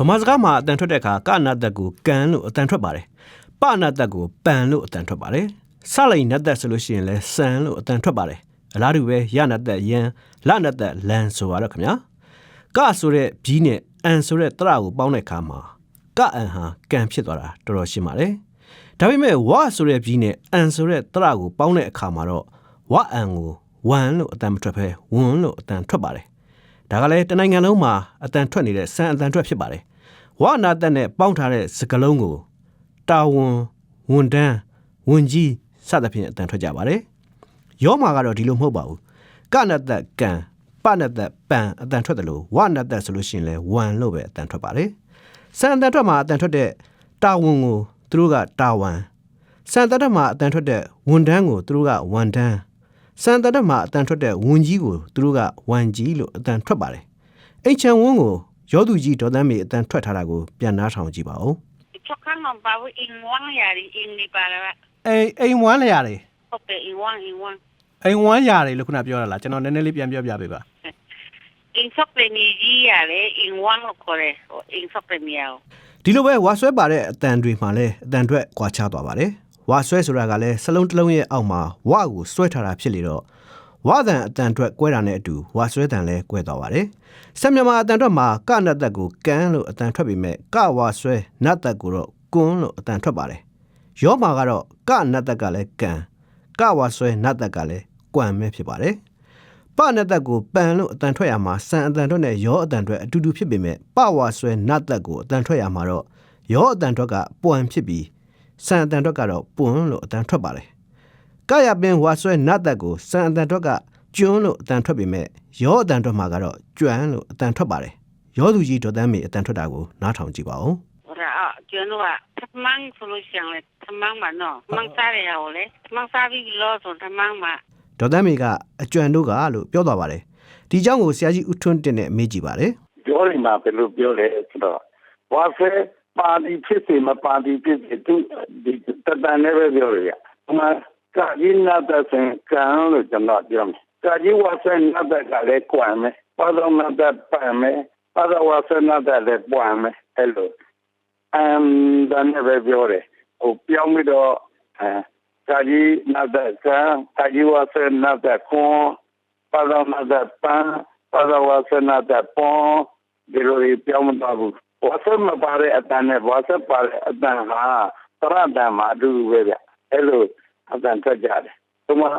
ဗမာစကားမှာအတန်ထွက်တဲ့အခါကနတ်သက်ကိုကန်လို့အတန်ထွက်ပါတယ်ပနတ်သက်ကိုပန်လို့အတန်ထွက်ပါတယ်ဆလိန်နတ်သက်ဆိုလို့ရှိရင်လဲဆန်လို့အတန်ထွက်ပါတယ်အလားတူပဲရနတ်သက်ယန်လနတ်သက်လန်ဆိုရတော့ခင်ဗျာကဆိုတဲ့ဘီးနဲ့အန်ဆိုတဲ့တရကိုပေါင်းတဲ့အခါမှာကအန်ဟာကန်ဖြစ်သွားတာတော်တော်ရှင်းပါတယ်ဒါပေမဲ့ဝဆိုတဲ့ဘီးနဲ့အန်ဆိုတဲ့တရကိုပေါင်းတဲ့အခါမှာတော့ဝအန်ကိုဝမ်လို့အတန်မထွက်ဘဲဝွန်းလို့အတန်ထွက်ပါတယ်ဒါကလည်းတနိုင်ငံလုံးမှာအတန်ထွက်နေတဲ့စံအတန်ထွက်ဖြစ်ပါတယ် ဝနာတက်နဲ့ပေါင်းထားတဲ့စကလုံးကိုတာဝန်ဝန်တန်းဝန်ကြီးစသဖြင့်အတန်ထွက်ကြပါတယ်ယောမာကတော့ဒီလိုမဟုတ်ပါဘူးကနတ်သက်ကန်ပနတ်သက်ပန်အတန်ထွက်တယ်လို့ဝနတ်သက်ဆိုလို့ရှိရင်လဲဝမ်လို့ပဲအတန်ထွက်ပါတယ်စံအတန်ထွက်မှာအတန်ထွက်တဲ့တာဝန်ကိုသူတို့ကတာဝန်စံတတ်မှာအတန်ထွက်တဲ့ဝန်တန်းကိုသူတို့ကဝန်တန်းစံတတ်မှာအတန်ထွက်တဲ့ဝန်ကြီးကိုသူတို့ကဝန်ကြီးလို့အတန်ထွက်ပါတယ်အိတ်ချံဝန်းကို ရောသူကြီးဒေါ်သန်းမေအတန်ထွက်ထားတာကိုပြန်နားထောင်ကြည့်ပါဦး Chokan ng bawo in wang yari in ni para အိမ်အိမ်ဝမ်းလျာတွေ okay in wang in wang အိမ်ဝမ်းယာတွေလို့ခုနပြောရလားကျွန်တော်နည်းနည်းလေးပြန်ပြောပြပေးပါ in sok le ni ji yari in wang lo kore in sok le ni yao ဒီလိုပဲဝါဆွဲပါတဲ့အတန်တွေမှာလည်းအတန်အတွက်ကွာခြားသွားပါတယ်ဝါဆွဲဆိုတာကလည်းစလုံးတစ်လုံးရဲ့အောက်မှာဝါကိုဆွဲထားတာဖြစ်လေတော့ ဝါတန်အတန်အတွက်ကွဲတာနဲ့အတူဝါဆွဲတန်လည်းကွဲသွားပါတယ်ဆက်မြန်မာအတန်အတွက်မှာကနတ်သက်ကိုကန်လို့အတန်ထွက်ပြီးမဲ့ကဝါဆွဲနတ်သက်ကိုတော့ကွန်းလို့အတန်ထွက်ပါတယ်ရောမှာကတော့ကနတ်သက်ကလည်းကန်ကဝါဆွဲနတ်သက်ကလည်းကွမ်ပဲဖြစ်ပါတယ်ပနတ်သက်ကိုပန်လို့အတန်ထွက်ရမှာစံအတန်ထွက်နဲ့ရောအတန်ထွက်အတူတူဖြစ်ပေမဲ့ပဝါဆွဲနတ်သက်ကိုအတန်ထွက်ရမှာတော့ရောအတန်ထွက်ကပွမ်ဖြစ်ပြီးစံအတန်ထွက်ကတော့ပွန်းလို့အတန်ထွက်ပါတယ် ကရပင်ဝါဆွဲနတ်သက်ကိုစံအတန်ထွက်ကကျွန်းလို့အတန်ထွက်ပေမဲ့ရောအတန်ထွက်မှာကတော့ကျွမ်းလို့အတန်ထွက်ပါတယ်ရောသူကြီးဒေါ်တန်းမေအတန်ထွက်တာကိုနားထောင်ကြည့်ပါဦး ora a jono a tamang solution le tamang ma no tamang sa le yao le tamang sa bi lo so tamang ma ဒေါ်တန်းမေကအကျွမ်းတို့ကလို့ပြောသွားပါတယ်ဒီအကြောင်းကိုဆရာကြီးဦးထွန်းတင်နဲ့မေးကြည့်ပါတယ်ပြောနေမှာဘယ်လိုပြောလဲဆိုတော့ဝါဖဲပါတီဖြစ်စေမပါတီဖြစ်စေသူဒီတတန်နဲ့ပဲပြောရရအမှ ကာကြီးနာတဲ့ဆင်ကံလို့ကျွန်တော်ပြောမယ်ကာကြီးဝါဖဲနာတဲ့ကလည်းကွာမယ်ပါတော်နာတဲ့ပန်မယ်ပါတော်ဝါဖဲနာတဲ့လည်းပွားမယ်အဲ့လိုအမ်ဒါနဲ့ပဲပြောတယ်ဟိုပြောင်းပြီးတော့အဲကာကြီးနာတဲ့ကံကာကြီးဝါဖဲနာတဲ့ကွန်ပါတော်နာတဲ့ပန်ပါတော်ဝါဖဲနာတဲ့ပွန်ဒီလိုပြောင်းမတော့ဘူးဝါစမပါတဲ့အတန်နဲ့ဝါစပါတဲ့အတန်ဟာသရတန်မှာအတူတူပဲဗျအဲ့လို အတန်ထွက်ကြတယ်ဒီမှာ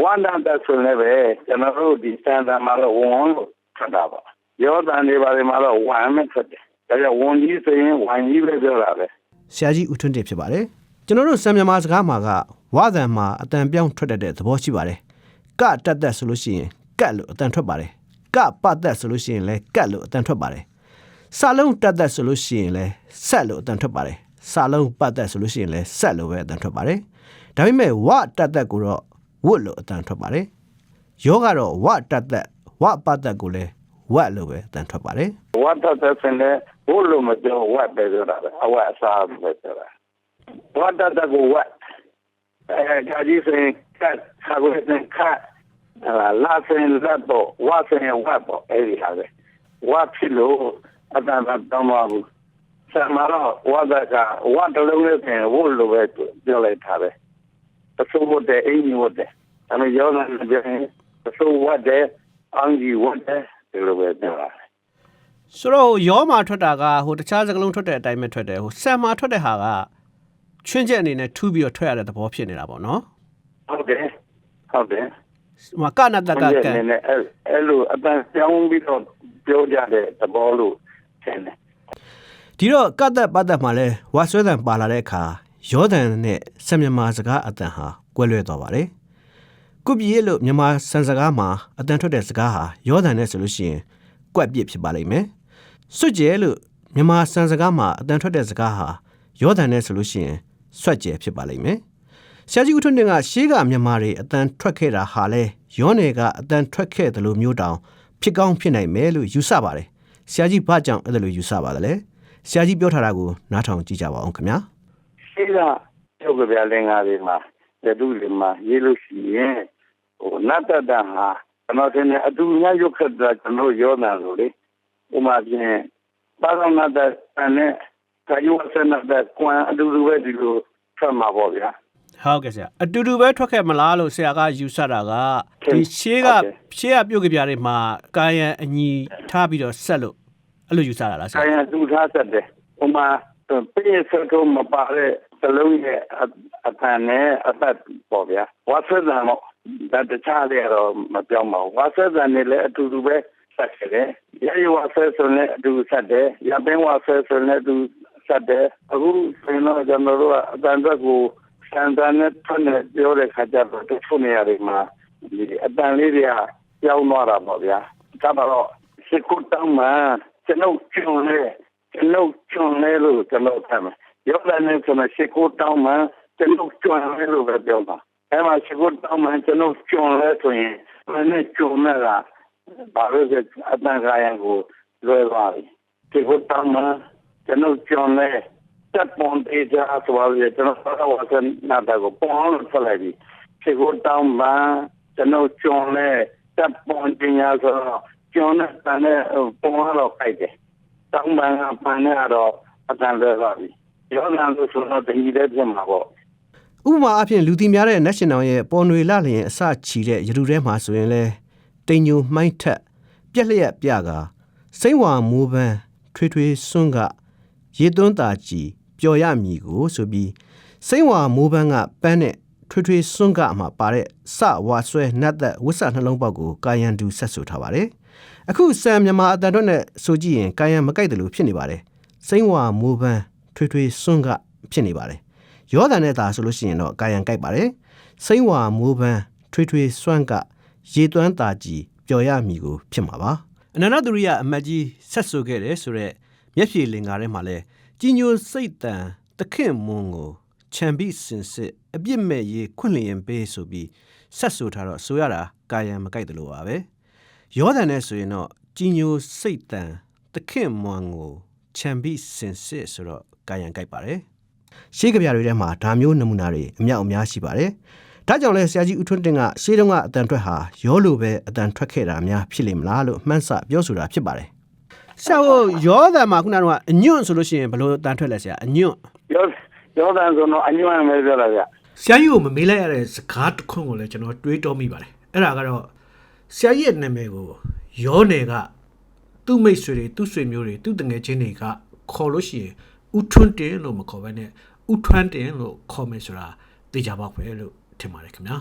ဝန္ဒတဆိုလည်းပဲကျွန်တော်တို့ဒီစံတန်မှာတော့ဝန်လို့ထွက်တာပါရောတန်တွေပါတယ်မှာတော့ဝမ်နဲ့ထွက်တယ်ဒါကြောင့်ဝန်ကြီးဆိုရင်ဝမ်ကြီးပဲပြောတာပဲဆရာကြီးဦးထွန်းတင်ဖြစ်ပါတယ်ကျွန်တော်တို့စံမြန်မာစကားမှာကဝါသံမှာအတန်ပြောင်းထွက်တတ်တဲ့သဘောရှိပါတယ်ကတက်တက်ဆိုလို့ရှိရင်ကတ်လို့အတန်ထွက်ပါတယ်ကပတ်သက်ဆိုလို့ရှိရင်လည်းကတ်လို့အတန်ထွက်ပါတယ်စာလုံးတက်တက်ဆိုလို့ရှိရင်လည်းဆက်လို့အတန်ထွက်ပါတယ်စာလုံးပတ်သက်ဆိုလို့ရှိရင်လည်းဆက်လို့ပဲအတန်ထွက်ပါတယ် ဒါပေမဲ့ဝတက်တက်ကိုတော့ဝတ်လို့အတန်ထွက်ပါတယ်ယောကတော့ဝတက်တက်ဝပတ်သက်ကိုလည်းဝတ်လို့ပဲအတန်ထွက်ပါတယ်ဝတ်တတ်စင်တဲ့ဘို့လို့မပြောဝတ်ပဲပြောတာပဲအဝတ်အစားပဲပြောတာဝတ်တတ်ကိုဝတ်အဲဒါကြီးစင်ကတ်ခါကိုစင်ခတ်လာစင်လက်တော့ဝတ်စင်ဝတ်တော့အဲ့ဒီဟာပဲဝတ်ဖြစ်လို့အတန်တောင်းပါဘူးဆံမတော့ဝတ်ကဝတ်တလုံးနဲ့ပြင်ဝတ်လို့ပဲပြောလိုက်တာပဲတ ဆိုးဝတ်တဲ့အင်းကြီးဝတ်တယ်အမေရောနေပြန်တဆိုးဝတ်တဲ့အန်ကြီးဝတ်တယ်ဒီလိုပဲပြောတာဆိုတော့ရောမှာထွက်တာကဟိုတခြားစကလုံးထွက်တဲ့အတိုင်းပဲထွက်တယ်ဟိုဆန်မှာထွက်တဲ့ဟာကချွင်းချက်အနေနဲ့ထူးပြီးတော့ထွက်ရတဲ့သဘောဖြစ်နေတာပေါ့နော်ဟုတ်တယ်ဟုတ်တယ်ဟိုမှာကနတကကကံနဲ့အဲ့အဲ့လိုအတန်ပြောင်းပြီးတော့ပြောကြတဲ့သဘောလို့ထင်တယ်ဒီတော့ကတ်သက်ပတ်သက်မှာလဲဝါဆွဲတန်ပါလာတဲ့အခါ ရောတန်နဲ့စံမြန်မာစကားအတန်ဟာကွဲလွဲသွားပါတယ်ကုပြည်ရဲ့လို့မြန်မာစံစကားမှာအတန်ထွက်တဲ့စကားဟာရောတန်နဲ့ဆိုလို့ရှိရင်ကွက်ပြစ်ဖြစ်ပါလိမ့်မယ်စွတ်ကျဲလို့မြန်မာစံစကားမှာအတန်ထွက်တဲ့စကားဟာရောတန်နဲ့ဆိုလို့ရှိရင်ဆွတ်ကျဲဖြစ်ပါလိမ့်မယ်ဆရာကြီးဦးထွန်းတင်ကရှေးကမြန်မာတွေအတန်ထွက်ခဲ့တာဟာလဲရောနယ်ကအတန်ထွက်ခဲ့တယ်လို့မျိုးတောင်ဖြစ်ကောင်းဖြစ်နိုင်မယ်လို့ယူဆပါတယ်ဆရာကြီးဘာကြောင့်အဲ့ဒါလိုယူဆပါသလဲဆရာကြီးပြောထားတာကိုနားထောင်ကြည့်ကြပါအောင်ခင်ဗျာ ရှိကကျောက်ကပြလင်္ကာတွေမှာတတူတွေမှာရေးလို့ရှိရင်ဟိုနတ်တတဟာကျွန်တော်ထင်တယ်အတူများရုပ်ခတ်တာကျွန်တော်ရောနာလို့လေဥမာဖြင့်ပါရမတ်တဲ့နဲ့ကာယဝဆနာတဲ့ကွမ်အတူတူပဲဒီလိုထွက်မှာပေါ့ဗျာဟုတ်ကဲ့ဆရာအတူတူပဲထွက်ခဲ့မလားလို့ဆရာကယူဆတာကဒီရှေးကဟုတ်ကဲ့ရှေးကပြုတ်ကြပြတွေမှာကာယံအညီထားပြီးတော့ဆက်လို့အဲ့လိုယူဆတာလားဆရာကာယတူထားဆက်တယ်ဥမာ ပြည့်စက်တော့မပါတဲ့စလုံးရဲ့အတန်နဲ့အသက်ပေါ့ဗျာဝါဆက်တယ်မို့ဒါတခြားတွေတော့မပြောင်းပါဘူးဝါဆက်တယ်နဲ့လည်းအတူတူပဲဆက်တယ်ရရဝါဆက်ဆိုလည်းအတူဆက်တယ်ရပင်းဝါဆက်ဆိုလည်းအတူဆက်တယ်အခုဆိုရင်တော့ကျွန်တော်တို့ကအတန်သက်ကိုစံတန်နဲ့ထွန်းနေပြောတဲ့ခါကျတော့တချို့နေရာတွေမှာဒီအတန်လေးတွေကကြောင်းသွားတာပေါ့ဗျာဒါတော့စကုတ်တောင်းမှကျွန်ုပ်ကျုံ လေကျွန်ုပ်ကျုံလေလို့ကျွန်တော်ထမ်းမယ်ရောက်လာနေဆိုမှစကုတ်တောင်းမှကျွန်ုပ်ကျုံလေလို့ပဲပြောမှာအဲမှာစကုတ်တောင်းမှကျွန်ုပ်ကျုံလေဆိုရင်မနဲ့ကျုံမဲ့ကဘာလို့လဲအတန်ခါရန်ကိုလွယ်သွားပြီစကုတ်တောင်းမှကျွန်ုပ်ကျုံလေတက်ပွန်တေးကြဆိုပါလေကျွန်တော်တော့ဝါစနာတာကိုပေါ်လို့ဆက်လိုက်ပြီစကုတ်တောင်းမှကျွန်ုပ်ကျုံလေတက်ပွန်တင်ရဆိုတော့ကျုံနဲ့တန်နဲ့ပေါ်တော့ခိုက်တယ် တောင်းမှန်ကပန်နဲ့တော့အတန်လွယ်သွားပြီရောနာလို့ဆိုတော့တကြီးတဲ့ပြင်မှာပေါ့ဥပမာအဖြစ်လူသိများတဲ့ national ရဲ့ပေါ်ຫນွေလလျင်အစချီတဲ့ရတူထဲမှာဆိုရင်လဲတိမ်ညိုမှိုင်းထက်ပြက်လျက်ပြကစိမ့်ဝါမိုးပန်းထွေးထွေးစွန်းကရေသွန်းတာကြည်ပျော်ရမည်ကိုဆိုပြီးစိမ့်ဝါမိုးပန်းကပန်းနဲ့ထွေးထွေးစွန်းကမှာပါတဲ့စဝါဆွဲနတ်သက်ဝစ်ဆနှလုံးပေါက်ကိုကာယံတူဆက်ဆိုထားပါတယ် အခုစံမြန်မာအတန်တော့နဲ့ဆိုကြည့်ရင်ကာယံမကိုက်တယ်လို့ဖြစ်နေပါတယ်စိမ့်ဝါမိုးပန်းထွေးထွေးစွန်းကဖြစ်နေပါတယ်ရောဒန်နဲ့သာဆိုလို့ရှိရင်တော့ကာယံကြိုက်ပါတယ်စိမ့်ဝါမိုးပန်းထွေးထွေးစွန့်ကရေသွမ်းတာကြီးပျော်ရမည်ကိုဖြစ်မှာပါအနန္တသူရိယအမတ်ကြီးဆက်ဆိုခဲ့တယ်ဆိုတော့မျက်ဖြေလင်္ကာထဲမှာလဲကြီးညိုစိတ်တန်တခင်မွန်းကိုခြံပြီးစင်စစ်အပြစ်မဲ့ရေးခွင့်လျင်ပေးဆိုပြီးဆက်ဆိုထားတော့ဆိုရတာကာယံမကိုက်တယ်လို့ပါပဲ ယောဒန်နဲ့ဆိုရင်တော့ကြီးညိုစိတ်တန်တခင်မွန်းကိုခြံပြီးစင်စစ်ဆိုတော့ကာယံကြိုက်ပါတယ်ရှေးကဗျာတွေထဲမှာဒါမျိုးနမူနာတွေအမြောက်အများရှိပါတယ်ဒါကြောင့်လဲဆရာကြီးဦးထွန်းတင်ကရှေးတုန်းကအတန်ထွက်ဟာရောလိုပဲအတန်ထွက်ခဲ့တာများဖြစ်လိမ့်မလားလို့မှန်းဆပြောဆိုတာဖြစ်ပါတယ်ဆရာတို့ယောဒန်မှာခုနကအညွန့်ဆိုလို့ရှိရင်ဘယ်လိုတန်ထွက်လဲဆရာအညွန့်ရောရောတန်ဆိုတော့အညွန့်မယ်ပြောတာဗျဆရာကြီးကိုမမေးလိုက်ရတဲ့စကားတစ်ခွန်းကိုလည်းကျွန်တော်တွေးတောမိပါတယ်အဲ့ဒါကတော့ ဆရာကြီးရဲ့နာမည်ကိုရောနယ်ကသူ့မိတ်ဆွေတွေသူ့ဆွေမျိုးတွေသူ့တငယ်ချင်းတွေကခေါ်လို့ရှိရင်ဥထွန်းတင်လို့မခေါ်ဘဲနဲ့ဥထွန်းတင်လို့ခေါ်မယ်ဆိုတာသိကြပါ့ပဲလို့ထင်ပါတယ်ခင်ဗျာ